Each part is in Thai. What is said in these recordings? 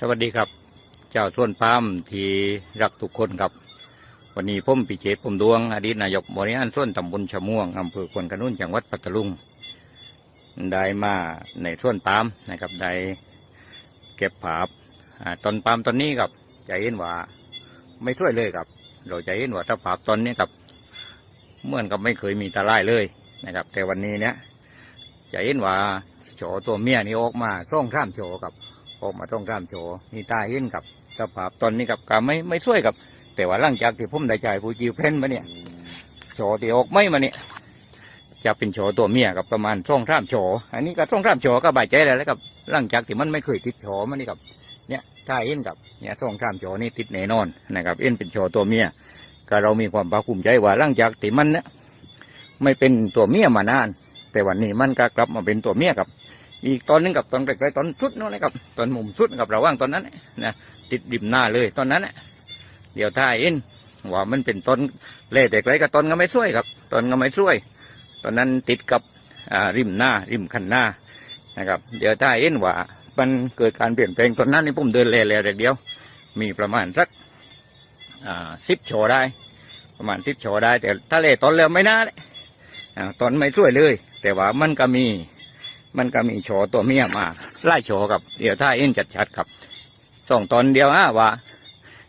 สวัสดีครับ เจ้าส่วนปามที่รักทุกคนครับ วันนี้ผมปิเจตผมดวง อดีตนายกบริหารส่วนตำบลชะม่วงอำเภอควนกระนุ่นจังหวัดปัตตานีได้มาในส่วนปามนะครับได้เก็บผาบอ่าต้นปามต้นนี้ครับใจเห็นว่าไม่ช่วยเลยครับ เราใจเห็นว่าถ้าผาบต้นนี้ครับเหมือนกับไม่เคยมีตะไลเลยนะครับ แต่วันนี้เนี้ยใจเห็นว่าโฉตัวเมียนี่ออกมาส่องข้ามโฉครับ ออกมาต้องข้ามโฉนี่ตาเห็นกับสภาพตอนนี้กับก็ไม่ไม่ช่วยกับ แต่ว่าหลังจากที่ผมได้จ่ายผู้จีเพลนมาเนี่ยโฉที่ออกไม่มาเนี่ยจะเป็นโฉตัวเมียกับประมาณช่องข้ามโฉอันนี้ก็ช่องข้ามโฉก็บายใจแล้วแล้วกับหลังจากที่มันไม่เคยติดโฉมานี่กับ เนี่ยถ้าเอ็นกับเนี่ยช่องข้ามโฉนี่ติดแน่นอนนะครับเอ็นเป็นโฉตัวเมียก็เรามีความภาคภูมิใจว่าหลังจากที่มันเนี่ยไม่เป็นตัวเมียมานาน แต่วันนี้มันก็กลับมาเป็นตัวเมียกับ อีกตอนนึงกับตอนใกลๆตอนสุดนู้นนะครับตอนมุมสุดกับระว่างตอนนั้นนะติดดิมหน้าเลยตอนนั้นเดี๋ยวถ้าเอ็นว่ามันเป็นต้นเล่แต่ไกลกับต้นก็ไม่ช่วยครับต้นก็ไม่ช่วย ตอนนั้นติดกับอ่าริมหน้า ริมคันหน้านะครับ เดี๋ยวถ้าเอ็นว่ามันเกิดการเปลี่ยนแปลงตอนนั้นนี่ผมเดินเล่ๆเดียว มีประมาณสักอ่าสิบโฉได้ ประมาณสิบโฉได้ แต่ถ้าเล่ตอนเร็วไม่น่าเลยอ่าตอนไม่ช่วยเลย แต่ว่ามันก็มี มันก็มีโฉตัวเมียมาไล่โฉกับเดี๋ยวถ้าเอ็นจัดชัดๆครับส่งตอนเดียวฮะว่า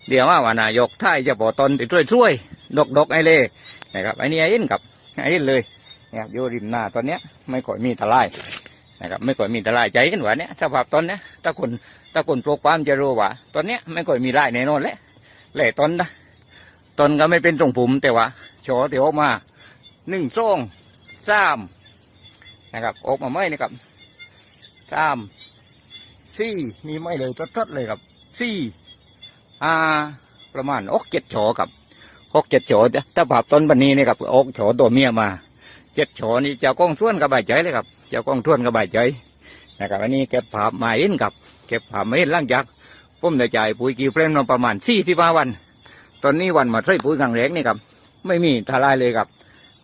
เดี๋ยวว่าว่านายกท่ายจะบอกตอนช่วยช่วยดกดกไอ้เล่นะครับไอ้นี่ไอ้เอ็นกับไอ้เอ็นเลยนะครับอยู่ริมหน้าตอนเนี้ยไม่ค่อยมีตะไลนะครับไม่ค่อยมีตะไลใจเห็นว่าเนี้ยสภาพตอนเนี้ยถ้าคนถ้าคนปลูกปามจะรู้ว่าตอนเนี้ยไม่ค่อยมีไร่แน่นอนแหละแหล่ต้นนะต้นก็ไม่เป็นทรงผมแต่ว่าโฉที่ออกมาหนึ่งซ่องสาม นะครับออกมาไม่นะครับสามสี่มีไม่เลยทดๆเลยครับสี่อ่าประมาณอกเจ็ดโฉครับอกเจ็ดโฉถ้าภาพต้นบันนี้นี่ครับอกโฉตัวเมียมาเจ็ดโฉนี่เจ้ากล้องส่วนกระบายใจเลยครับเจ้ากล้องส่วนกระบายใจนะครับอันนี้เก็บภาพมาเห็นครับเก็บภาพมาเห็นหลังจากผมได้จ่ายปุ๋ยกีเฟรมมาประมาณสี่สิบห้าวัน ตอนนี้วันมาใช้ปุ๋ยครั้งแรกนี่ครับ ไม่มีทลายเลยครับ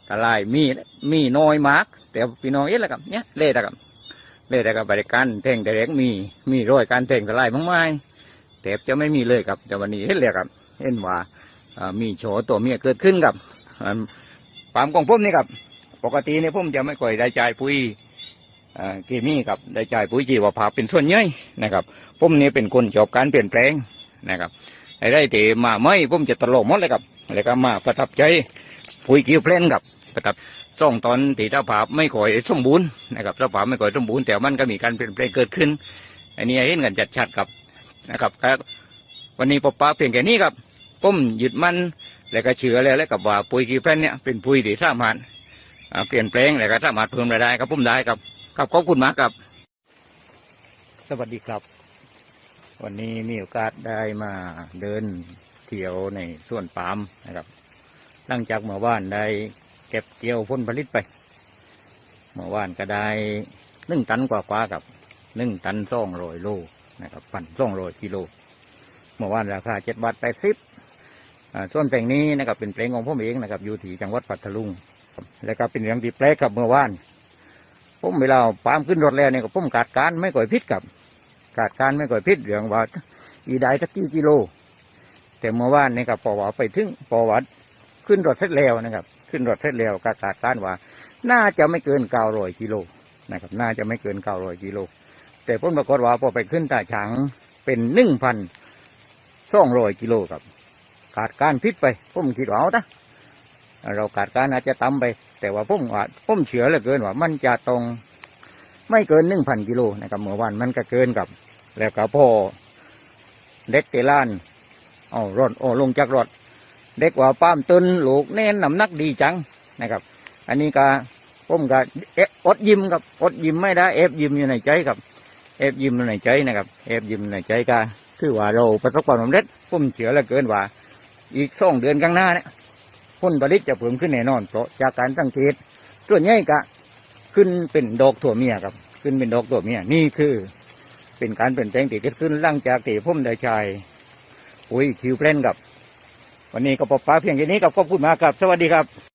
ทลายมีมีน้อยมาก แต่พี่น้องเอ๊ะละครับเนี่ยเล่แต่กับเล่แต่กับบริการแทงแต่เล็กมีมีร้อยการแทงสลายมากมายแต่จะไม่มีเลยครับ แต่วันนี้เห็นเลยครับ เห็นว่ามีโฉตัวเมียเกิดขึ้นครับอ่าปามของผมนี่ครับ ปกติเนี่ยผมจะไม่ค่อยได้จ่ายปุ๋ยเคมีครับได้จ่ายปุ๋ยจีวภาพเป็นส่วนใหญ่นะครับผมนี่เป็นคนชอบการเปลี่ยนแปลงนะครับไอ้ได้แต่มาไม่ผมจะตลกหมดเลยครับแล้วก็มาประทับใจปุ๋ยกิ้วเพลนครับประทับ ส่องตอนตีเท้าผาไม่ค่อยสมบูรณ์นะครับเท้าผาไม่ค่อยสมบูรณ์แต่มันก็มีการเปลี่ยนแปลงเกิดขึ้น อันนี้เห็นกันชัดๆครับนะครับครับ วันนี้ปอปาเพียงแค่นี้ครับผมหยึดมันแล้วก็เชื่อแล้วแล้วกับว่าปุ๋ยกีแฟนเนี่ยเป็นปุ๋ยที่สามารถเปลี่ยนแปลงแล้วก็สามารถเพิ่มรายได้ครับผมได้ครับครับขอบคุณมากครับ สวัสดีครับ วันนี้มีโอกาสได้มาเดินเที่ยวในสวนปาล์มนะครับ หลังจากเมื่อวานได้ เก็บเกี่ยวผลผลิตไปเมื่อวานก็ได้หนึ่งตันกว่าๆกับหนึ่งตันสองร้อยโลนะครับปั่นสองร้อยกิโลเมื่อวานราคาเจ็ดบาทแปดสิบส่วนแปลงนี้นะครับเป็นแปลงของผมเองนะครับอยู่ที่จังหวัดปัตตานีแล้วก็เป็นเรื่องที่แปลกกับเมื่อวานผมเวลาปามขึ้นรถแล้วเนี่ยผมขาดการไม่ก่อยพิษกับขาดการไม่ก่อยพิษเรื่องว่าอีได้สักกี่กิโล แต่เมื่อวานนี่ครับพอว่าไปถึงพอวัดขึ้นรถเสร็จแล้วนะครับ ขึ้นรถเสร็จแล้วก็คาดการว่า น่าจะไม่เกินเก้าร้อยกิโลนะครับ น่าจะไม่เกินเก้าร้อยกิโล แต่ผลปรากฏว่าพอไปขึ้นตาช้างเป็นหนึ่งพันสองร้อยกิโลครับขาดการพิษไปผมคิดว่าเอาตะเราขาดการอาจจะต่ำไป แต่ว่าผมว่าผมเชื่อเหลือเกินว่า มันจะตรงไม่เกินหนึ่งพันกิโลนะครับเมื่อวานมันก็เกินกับ แล้วก็พอเด็กเตลานเอารถโอ้ลงจากรถ เด็กว่าป้ามตึนลูกเน้นน้ำหนักดีจังนะครับ อันนี้ก็ผมก็เอะอดยิ้มครับอดยิ้มไม่ได้เอฟยิ้มอยู่ในใจครับเอฟยิ้มอยู่ในใจนะครับเอฟยิ้มในใจก็คือว่าเราประสบความสำเร็จผมเชื่อเหลือเกินว่า อีกสองเดือนข้างหน้าเนี่ยผลผลิตจะเพิ่มขึ้นแน่นอนเพราะจากการสังเกตส่วนใหญ่ก็ขึ้นเป็นดอกถั่วเมียครับ ขึ้นเป็นดอกถั่วเมียนี่คือเป็นการเปลี่ยนแปลงที่เกิดขึ้นหลังจากที่ผมได้ใช้ปุ๋ยคิวเพลนกับ วันนี้ก็ปอปลาเพียงแค่นี้กับขอบคุณมากครับ สวัสดีครับ